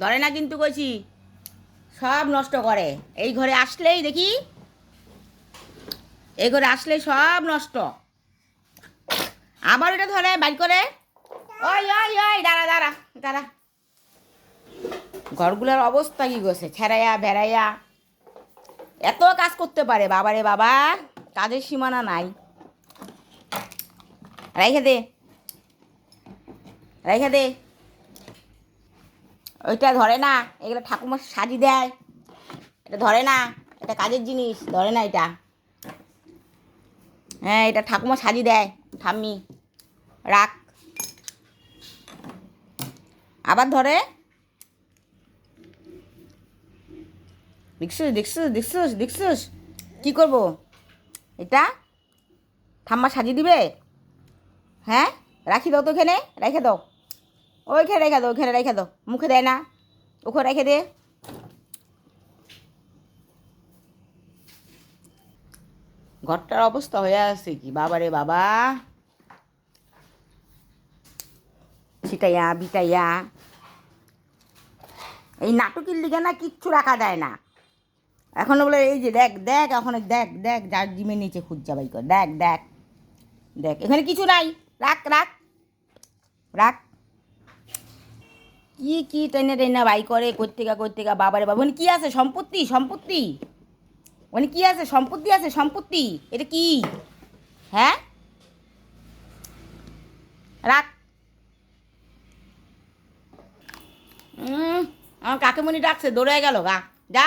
ধরে না কিন্তু কইছি, সব নষ্ট করে। এই ঘরে আসলেই দেখি, এই ঘরে আসলেই সব নষ্ট। আবার এটা ধরে বাইর করে। ওই ওই ওই, দাঁড়া দাঁড়া দাঁড়া। ঘরগুলোর অবস্থা কি গেছে ছেড়াইয়া, বেড়াইয়া। এত কাজ করতে পারে বাবারে বাবা, কাজের সীমানা নাই। রেখে দে। রেখে দে। ওইটা ধরে না, এগুলো ঠাকুমার সাজি দেয়। এটা ধরে না, এটা কাজের জিনিস, ধরে না এটা। হ্যাঁ এটা ঠাকুমা সাজি দেয়, ঠাম্মি, রাখ। আবার ধরে। দেখছিস দেখছিস দেখছিস দেখছিস? কী করব? এটা ঠাম্মা সাজিয়ে দিবে? হ্যাঁ রাখি দাও তো এখানে, রেখে দাও। ওইখানে রেখে দাও ওইখানে রেখে দাও মুখে দেয় না। ওখানে রেখে দে। ঘরটার অবস্থা হয়ে আছে কি? বাবারে বাবা। ছিটাইয়া, বিটাইয়া। এই নাটকের লিগে না কিচ্ছু রাখা যায় না। এখন বলে, এই যে দেখ দেখ, এখন দেখ দেখ, যার ডিমের নিচে খুঁজা বাই কর। দেখ দেখ দেখ। এখানে কিছু নাই। রাখ রাখ। রাখ। কি কি টেনে টেনে বাই করে কর্তিকা কর্তিকা বাবারে বাবা মানে কি আছে? সম্পত্তি সম্পত্তি। মানে কী আছে? সম্পত্তি আছে, সম্পত্তি। এটা কি? হ্যাঁ? রাখ। আমার কাকেমণি ডাকছে দৌড়ে গেল, গা। যা।